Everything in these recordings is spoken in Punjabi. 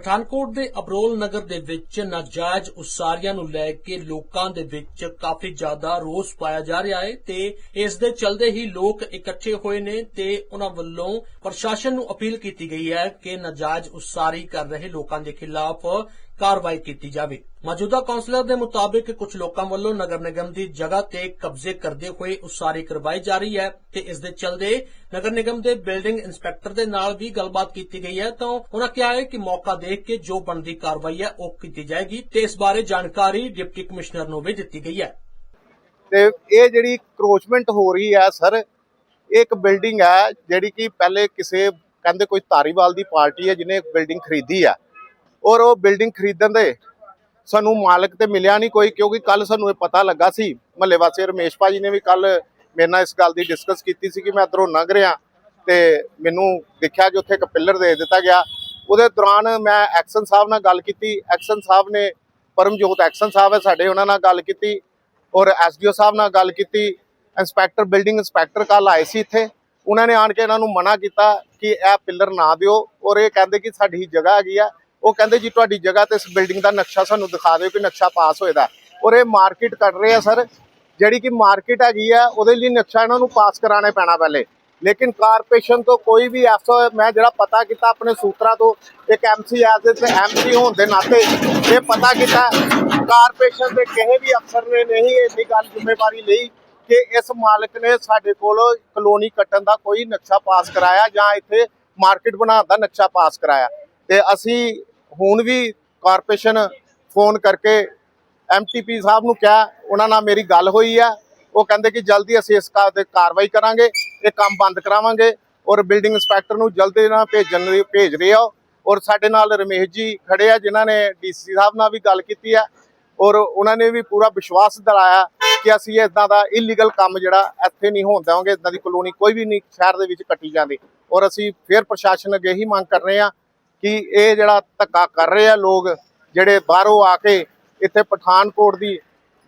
ਪਠਾਨਕੋਟ ਦੇ ਅਬਰੋਲ ਨਗਰ ਦੇ ਵਿੱਚ ਨਾਜਾਇਜ਼ ਉਸਾਰੀਆਂ ਨੂੰ ਲੈ ਕੇ ਲੋਕਾਂ ਦੇ ਵਿੱਚ ਕਾਫੀ ਜ਼ਿਆਦਾ ਰੋਸ ਪਾਇਆ ਜਾ ਰਿਹਾ ਹੈ ਤੇ ਇਸ ਦੇ ਚਲਦੇ ਹੀ ਲੋਕ ਇਕੱਠੇ ਹੋਏ ਨੇ ਤੇ ਉਹਨਾਂ ਵੱਲੋਂ ਪ੍ਰਸ਼ਾਸਨ ਨੂੰ ਅਪੀਲ ਕੀਤੀ ਗਈ ਹੈ ਕਿ ਨਾਜਾਇਜ਼ ਉਸਾਰੀ ਕਰ ਰਹੇ ਲੋਕਾਂ ਦੇ ਖਿਲਾਫ ਕਾਰਵਾਈ ਕੀਤੀ ਜਾਵੇ। ਮੌਜੂਦਾ ਕਾਉਂਸਲਰ ਦੇ ਮੁਤਾਬਿਕ ਕੁਝ ਲੋਕਾਂ ਵੱਲੋਂ ਨਗਰ ਨਿਗਮ ਦੀ ਜਗ੍ਹਾ ਤੇ ਕਬਜ਼ੇ ਕਰਦੇ ਹੋਏ ਉਸਾਰੀ ਕਰਵਾਈ ਜਾ ਰਹੀ ਹੈ ਤੇ ਇਸ ਦੇ ਚਲਦੇ ਨਗਰ ਨਿਗਮ ਦੇ ਬਿਲਡਿੰਗ ਇੰਸਪੈਕਟਰ ਦੇ ਨਾਲ ਵੀ ਗੱਲਬਾਤ ਕੀਤੀ ਗਈ ਹੈ। ਤਾਂ ਉਹਨਾਂ ਕਿਹਾ ਹੈ ਕਿ ਮੌਕਾ ਦੇਖ ਕੇ ਜੋ ਬਣਦੀ ਕਾਰਵਾਈ ਹੈ ਉਹ ਕੀਤੀ ਜਾਏਗੀ ਤੇ ਇਸ ਬਾਰੇ ਜਾਣਕਾਰੀ ਡਿਪਟੀ ਕਮਿਸ਼ਨਰ ਨੂੰ ਵੀ ਦਿੱਤੀ ਗਈ ਹੈ। ਤੇ ਇਹ ਜਿਹੜੀ ਕਰੋਚਮੈਂਟ ਹੋ ਰਹੀ ਹੈ ਸਰ ਇੱਕ ਬਿਲਡਿੰਗ ਹੈ ਜਿਹੜੀ ਕਿ ਪਹਿਲੇ ਕਿਸੇ ਕਹਿੰਦੇ ਕੋਈ ਧਾਰੀਵਾਲ ਦੀ ਪਾਰਟੀ ਹੈ ਜਿਹਨੇ ਬਿਲਡਿੰਗ ਖਰੀਦੀ ਆ ਔਰ ਉਹ ਬਿਲਡਿੰਗ ਖਰੀਦਣ ਦੇ ਸਾਨੂੰ ਮਾਲਕ ਤੇ ਮਿਲਿਆ ਨਹੀਂ ਕੋਈ, ਕਿਉਂਕਿ ਕੱਲ ਸਾਨੂੰ ਇਹ ਪਤਾ ਲੱਗਾ ਸੀ। ਮਹੱਲੇ ਵਾਸੀ ਰਮੇਸ਼ ਭਾਜੀ ਨੇ ਵੀ ਕੱਲ ਮੇਰੇ ਨਾਲ ਇਸ ਗੱਲ ਦੀ ਡਿਸਕਸ ਕੀਤੀ ਸੀ ਕਿ ਮੈਂ ਇੱਧਰੋਂ ਲੰਘ ਰਿਹਾ ਤੇ ਮੈਨੂੰ ਦੇਖਿਆ ਕਿ ਉੱਥੇ ਇੱਕ ਪਿੱਲਰ ਦੇ ਦਿੱਤਾ ਗਿਆ। ਉਹਦੇ ਦੌਰਾਨ ਮੈਂ ਐਕਸ਼ਨ ਸਾਹਿਬ ਨਾਲ ਗੱਲ ਕੀਤੀ। ਐਕਸ਼ਨ ਸਾਹਿਬ ਨੇ, ਪਰਮਜੋਤ ਐਕਸ਼ਨ ਸਾਹਿਬ ਹੈ ਸਾਡੇ, ਉਹਨਾਂ ਨਾਲ ਗੱਲ ਕੀਤੀ ਔਰ ਐਸਡੀਓ ਸਾਹਿਬ ਨਾਲ ਗੱਲ ਕੀਤੀ। ਇੰਸਪੈਕਟਰ, ਬਿਲਡਿੰਗ ਇੰਸਪੈਕਟਰ ਕੱਲ ਆਏ ਸੀ ਇੱਥੇ। ਉਹਨਾਂ ਨੇ ਆਣ ਕੇ ਇਹਨਾਂ ਨੂੰ ਮਨਾ ਕੀਤਾ ਕਿ ਇਹ ਪਿੱਲਰ ਨਾ ਦਿਓ ਔਰ ਇਹ ਕਹਿੰਦੇ ਕਿ ਸਾਡੀ ਜਗ੍ਹਾ ਹੈਗੀ ਆ। ਉਹ ਕਹਿੰਦੇ ਜੀ ਤੁਹਾਡੀ ਜਗ੍ਹਾ ਤੇ ਇਸ ਬਿਲਡਿੰਗ ਦਾ ਨਕਸ਼ਾ ਸਾਨੂੰ ਦਿਖਾ ਦਿਓ ਕਿ ਨਕਸ਼ਾ ਪਾਸ ਹੋਏਦਾ। ਔਰ ਇਹ ਮਾਰਕੀਟ ਕੱਢ ਰਹੇ ਆ ਸਰ। ਜਿਹੜੀ ਕਿ ਮਾਰਕੀਟ ਹੈਗੀ ਆ, ਉਹਦੇ ਲਈ ਨਕਸ਼ਾ ਇਹਨਾਂ ਨੂੰ ਪਾਸ ਕਰਾਣੇ ਪੈਣਾ ਪਹਿਲੇ। ਲੇਕਿਨ ਕਾਰਪੋਰੇਸ਼ਨ ਤੋਂ ਕੋਈ ਵੀ ਐਸਾ ਮੈਂ ਜਿਹੜਾ ਪਤਾ ਕੀਤਾ ਆਪਣੇ ਸੂਤਰਾਂ ਤੋਂ, ਇੱਕ ਐਮਸੀ ਐਸ ਤੇ ਐਮਸੀ ਹੋਣ ਦੇ ਨਾਤੇ ਇਹ ਪਤਾ ਕੀਤਾ, ਕਾਰਪੋਰੇਸ਼ਨ ਦੇ ਕਿਸੇ ਵੀ ਅਫਸਰ ਨੇ ਨਹੀਂ ਇੰਨੀ ਗੱਲ ਜ਼ਿੰਮੇਵਾਰੀ ਲਈ ਕਿ ਇਸ ਮਾਲਕ ਨੇ ਸਾਡੇ ਕੋਲ ਕਲੋਨੀ ਕੱਟਣ ਦਾ ਕੋਈ ਨਕਸ਼ਾ ਪਾਸ ਕਰਾਇਆ ਜਾਂ ਇੱਥੇ ਮਾਰਕੀਟ ਬਣਾਉਣ ਦਾ ਨਕਸ਼ਾ ਪਾਸ ਕਰਾਇਆ। ਤੇ ਅਸੀਂ ਹੁਣ ਵੀ ਕਾਰਪੋਰੇਸ਼ਨ ਫੋਨ ਕਰਕੇ ਐਮਟੀਪੀ ਸਾਹਿਬ ਨੂੰ ਕਿਹਾ, ਉਹਨਾਂ ਨਾਲ ਮੇਰੀ ਗੱਲ ਹੋਈ ਹੈ ਉਹ ਕਹਿੰਦੇ ਕਿ ਜਲਦੀ ਅਸੀਂ ਇਸ ਕਾਰ ਤੇ ਕਾਰਵਾਈ ਕਰਾਂਗੇ, ਇਹ ਕੰਮ ਬੰਦ ਕਰਾਵਾਂਗੇ ਔਰ ਬਿਲਡਿੰਗ ਇੰਸਪੈਕਟਰ ਨੂੰ ਜਲਦੀ ਨਾਲ ਭੇਜਣ ਲਈ ਭੇਜ ਰਹੇ ਆ। ਔਰ ਸਾਡੇ ਨਾਲ ਰਮੇਸ਼ ਜੀ ਖੜੇ ਆ, ਜਿਨ੍ਹਾਂ ਨੇ ਡੀਸੀ ਸਾਹਿਬ ਨਾਲ ਵੀ ਗੱਲ ਕੀਤੀ ਹੈ ਔਰ ਉਹਨਾਂ ਨੇ ਵੀ ਪੂਰਾ ਵਿਸ਼ਵਾਸ ਦਿਲਾਇਆ ਕਿ ਅਸੀਂ ਇਦਾਂ ਦਾ ਇਲੀਗਲ ਕੰਮ ਜਿਹੜਾ ਇੱਥੇ ਨਹੀਂ ਹੋਣ ਦੇਵਾਂਗੇ ਇਦਾਂ ਦੀ ਕਲੋਨੀ ਕੋਈ ਵੀ ਨਹੀਂ ਸ਼ਹਿਰ ਦੇ ਵਿੱਚ ਕੱਟੀ ਜਾਂਦੀ। ਔਰ ਅਸੀਂ ਫਿਰ ਪ੍ਰਸ਼ਾਸਨ ਅੱਗੇ ਹੀ ਮੰਗ ਕਰ ਰਹੇ ਆ ਕਿ ਇਹ ਜਿਹੜਾ ਧੱਕਾ ਕਰ ਰਹੇ ਆ ਲੋਕ, ਜਿਹੜੇ ਬਾਹਰੋਂ ਆ ਕੇ ਇੱਥੇ ਪਠਾਨਕੋਟ ਦੀ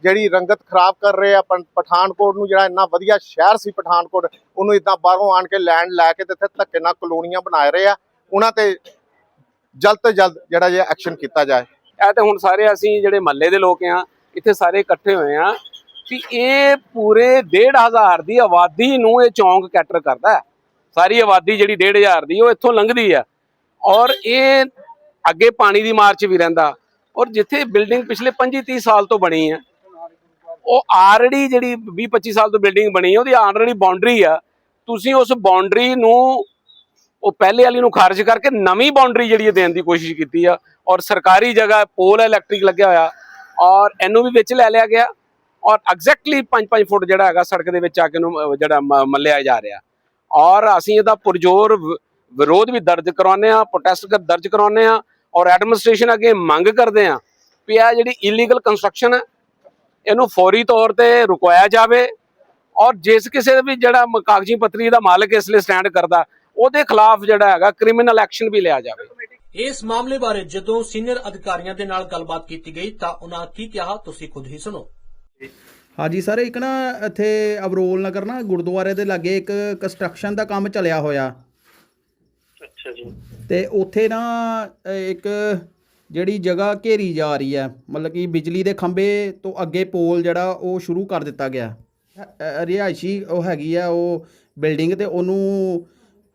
ਜਿਹੜੀ ਰੰਗਤ ਖਰਾਬ ਕਰ ਰਹੇ ਆ ਪਨ- ਪਠਾਨਕੋਟ ਨੂੰ ਜਿਹੜਾ ਇੰਨਾ ਵਧੀਆ ਸ਼ਹਿਰ ਸੀ ਪਠਾਨਕੋਟ, ਉਹਨੂੰ ਇਦਾਂ ਬਾਹਰੋਂ ਆਣ ਕੇ ਲੈਂਡ ਲੈ ਕੇ ਤੇ ਇੱਥੇ ਧੱਕੇ ਨਾਲ ਕਲੋਨੀਆਂ ਬਣਾ ਰਹੇ ਆ, ਉਹਨਾਂ ਤੇ ਜਲਦ ਤੋਂ ਜਲਦ ਜਿਹੜਾ ਜੇ ਐਕਸ਼ਨ ਕੀਤਾ ਜਾਏ। ਇਹ ਤਾਂ ਹੁਣ ਸਾਰੇ ਅਸੀਂ ਜਿਹੜੇ ਮਹੱਲੇ ਦੇ ਲੋਕ ਆ ਇੱਥੇ ਸਾਰੇ ਇਕੱਠੇ ਹੋਏ ਆ ਕਿ ਇਹ ਪੂਰੇ 1500 ਦੀ ਆਬਾਦੀ ਨੂੰ ਇਹ ਚੌਂਕ ਕੈਟਰ ਕਰਦਾ ਸਾਰੀ ਆਬਾਦੀ ਜਿਹੜੀ 1500 ਦੀ, ਉਹ ਇੱਥੋਂ ਲੰਘਦੀ ਆ ਔਰ ਇਹ ਅੱਗੇ ਪਾਣੀ ਦੀ ਮਾਰ 'ਚ ਵੀ ਰਹਿੰਦਾ। ਔਰ ਜਿੱਥੇ ਬਿਲਡਿੰਗ ਪਿਛਲੇ 25 30 ਸਾਲ ਤੋਂ ਬਣੀ ਹੈ ਉਹ ਆਲਰੇਡੀ ਜਿਹੜੀ 20 25 ਸਾਲ ਤੋਂ ਬਿਲਡਿੰਗ ਬਣੀ ਹੈ ਉਹਦੀ ਆਲਰੇਡੀ ਬਾਉਂਡਰੀ ਆ। ਤੁਸੀਂ ਉਸ ਬਾਉਂਡਰੀ ਨੂੰ ਉਹ ਪਹਿਲੇ ਵਾਲੀ ਨੂੰ ਖਾਰਜ ਕਰਕੇ ਨਵੀਂ ਬਾਉਂਡਰੀ ਜਿਹੜੀ ਹੈ ਦੇਣ ਦੀ ਕੋਸ਼ਿਸ਼ ਕੀਤੀ ਆ। ਔਰ ਸਰਕਾਰੀ ਜਗ੍ਹਾ ਪੋਲ ਇਲੈਕਟ੍ਰਿਕ ਲੱਗਿਆ ਹੋਇਆ। ਔਰ ਇਹਨੂੰ ਵੀ ਵਿੱਚ ਲੈ ਲਿਆ ਗਿਆ। ਔਰ ਐਗਜ਼ੈਕਟਲੀ 5-5 ਫੁੱਟ ਜਿਹੜਾ ਹੈਗਾ ਸੜਕ ਦੇ ਵਿੱਚ ਆ ਕੇ ਨੂੰ ਜਿਹੜਾ ਮ- ਮੱਲਿਆ ਜਾ ਰਿਹਾ। ਔਰ ਅਸੀਂ ਇਹਦਾ ਪੁਰਜੋਰ ਵਿਰੋਧ ਵੀ ਦਰਜ ਕਰਾਉਂਦੇ ਆ ਪ੍ਰੋਟੈਸਟ ਦਰਜ ਕਰਾਉਂਦੇ ਆ ਔਰ ਐਡਮਿਨਿਸਟ੍ਰੇਸ਼ਨ ਅੱਗੇ ਮੰਗ ਕਰਦੇ ਆ ਵੀ ਆ ਜਿਹੜੀ ਇਲੀਗਲ ਕੰਸਟਰਕਸ਼ਨ ਹੈ ਇਹਨੂੰ ਫੌਰੀ ਤੌਰ ਤੇ ਰੁਕਵਾਇਆ ਜਾਵੇ ਔਰ ਜਿਸ ਕਿਸੇ ਵੀ ਜਿਹੜਾ ਕਾਗਜ਼ੀ ਪੱਤਰੀ ਦਾ ਮਾਲਕ ਇਸ ਲਈ ਸਟੈਂਡ ਕਰਦਾ ਉਹਦੇ ਖਿਲਾਫ ਜਿਹੜਾ ਹੈਗਾ ਕ੍ਰਿਮੀਨਲ ਐਕਸ਼ਨ ਵੀ ਲਿਆ ਜਾਵੇ। ਇਸ ਮਾਮਲੇ ਬਾਰੇ ਜਦੋਂ ਸੀਨੀਅਰ ਅਧਿਕਾਰੀਆਂ ਦੇ ਨਾਲ ਗੱਲਬਾਤ ਕੀਤੀ ਗਈ ਤਾਂ ਉਹਨਾਂ ਕੀ ਕਿਹਾ ਤੁਸੀਂ ਖੁਦ ਹੀ ਸੁਣੋ। ਹਾਂਜੀ ਸਰ ਇੱਕ ਨਾ ਇੱਥੇ ਅਬਰੋਲ ਨਗਰ ਨਾ ਗੁਰਦੁਆਰੇ ਦੇ ਲਾਗੇ ਇੱਕ ਕੰਸਟਰਕਸ਼ਨ ਦਾ ਕੰਮ ਚੱਲਿਆ ਹੋਇਆ। ਅੱਛਾ ਜੀ। ਤੇ ਉੱਥੇ ਨਾ ਇੱਕ ਜਿਹੜੀ ਜਗ੍ਹਾ ਘੇਰੀ ਜਾ ਰਹੀ ਹੈ ਮਤਲਬ ਕਿ ਬਿਜਲੀ ਦੇ ਖੰਭੇ ਤੋਂ ਅੱਗੇ ਪੋਲ ਜਿਹੜਾ ਉਹ ਸ਼ੁਰੂ ਕਰ ਦਿੱਤਾ ਗਿਆ। ਰਿਹਾਇਸ਼ੀ ਉਹ ਹੈਗੀ ਆ ਉਹ ਬਿਲਡਿੰਗ ਤੇ ਉਹਨੂੰ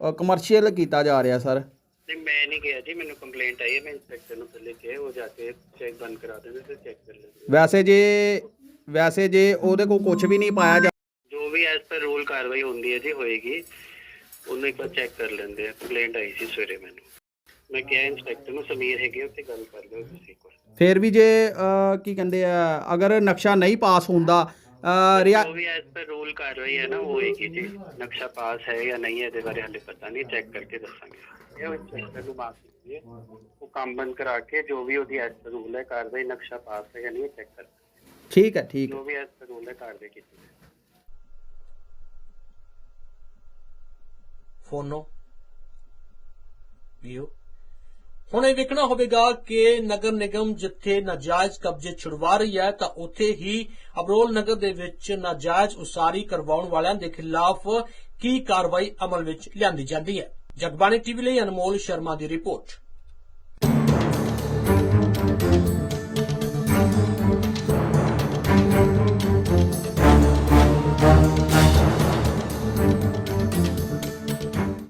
ਕਮਰਸ਼ੀਅਲ ਕੀਤਾ ਜਾ ਰਿਹਾ ਸਰ। ਨਹੀਂ ਮੈਂ ਨਹੀਂ ਗਿਆ ਜੀ ਮੈਨੂੰ ਕੰਪਲੇਂਟ ਆਈ ਹੈ ਮੈਂ ਇੰਸਪੈਕਟਰ ਨੂੰ ਪਹਿਲੇ ਕਿਹਾ ਉਹ ਜਾ ਕੇ ਚੈੱਕ ਬੰਦ ਕਰਾ ਦੇਵੇ ਤੇ ਚੈੱਕ ਕਰ ਲੈਂਦੇ ਵੈਸੇ ਜੇ ਵੈਸੇ ਜੇ ਉਹਦੇ ਕੋਲ ਕੁਝ ਵੀ ਨਹੀਂ ਪਾਇਆ ਜਾ ਜੋ ਵੀ ਐਸ ਪਰ ਰੂਲ ਕਾਰਵਾਈ ਹੁੰਦੀ ਹੈ ਜੀ ਹੋਏਗੀ। ਉਹਨੂੰ ਇੱਕ ਵਾਰ ਚੈੱਕ ਕਰ ਲੈਂਦੇ ਆ ਕੰਪਲੇਂਟ ਆਈ ਸੀ ਸਵੇਰੇ ਮੈਨੂੰ। ਮੈਂ ਕਿਹਾ ਇੰਸਪੈਕਟਰ ਨੂੰ ਸਮੀਰ ਹੈਗੇ ਉੱਥੇ ਗੱਲ ਕਰ ਲਿਓ ਤੁਸੀਂ ਇੱਕ ਵਾਰ। ਫਿਰ ਵੀ ਜੇ ਕੀ ਕਹਿੰਦੇ ਆ ਅਗਰ ਨਕਸ਼ਾ ਨਹੀਂ ਪਾਸ ਹੁੰਦਾ ਰਿਆ ਜੋ ਵੀ ਐਸ ਪਰ ਰੂਲ ਕਾਰਵਾਈ ਹੈ ਨਾ ਉਹ ਹੋਏਗੀ ਜੀ ਨਕਸ਼ਾ ਪਾਸ ਹੈ ਜਾਂ ਨਹੀਂ ਹੈ ਇਹਦੇ ਬਾਰੇ ਹਾਲੇ ਪਤਾ ਨਹੀਂ ਚੈੱਕ ਕਰਕੇ ਦੱਸਾਂਗੇ। ਇਹ ਇੰਸਪੈਕਟਰ ਨੂੰ ਮਾਫ ਕੀਤੀ ਉਹ ਕੰਮ ਬੰਦ ਕਰਾ ਕੇ ਜੋ ਵੀ ਉਹਦੀ ਐਸ ਪਰ ਰੂਲ ਹੈ ਕਾਰਵਾਈ ਨਕਸ਼ਾ ਪਾਸ ਹੈ ਜਾਂ ਨਹੀਂ ਚੈੱਕ ਕਰ ਠੀਕ ਹੈ ਠੀਕ ਹੈ। ਜੋ ਵੀ ਐਸ ਪਰ ਰੂਲ ਹੈ ਕਾਰਵਾਈ ਕੀਤੀ ਜਾਏ। ਫੋਨੋ। ਵੀਓ। ਹੁਣ ਇਹ ਵੇਖਣਾ ਹੋਵੇਗਾ ਕਿ ਨਗਰ ਨਿਗਮ ਜਿੱਥੇ ਨਾਜਾਇਜ਼ ਕਬਜ਼ੇ ਛੁਡਵਾ ਰਹੀ ਹੈ, ਤਾਂ ਉੱਥੇ ਹੀ ਅਬਰੋਲ ਨਗਰ ਦੇ ਵਿੱਚ ਨਾਜਾਇਜ਼ ਉਸਾਰੀ ਕਰਵਾਉਣ ਵਾਲਿਆਂ ਦੇ ਖਿਲਾਫ ਕੀ ਕਾਰਵਾਈ ਅਮਲ ਵਿੱਚ ਲਿਆਂਦੀ ਜਾਂਦੀ ਹੈ? ਜਗਬਾਣੀ ਟੀਵੀ ਲਈ ਅਨਮੋਲ ਸ਼ਰਮਾ ਦੀ ਰਿਪੋਰਟ।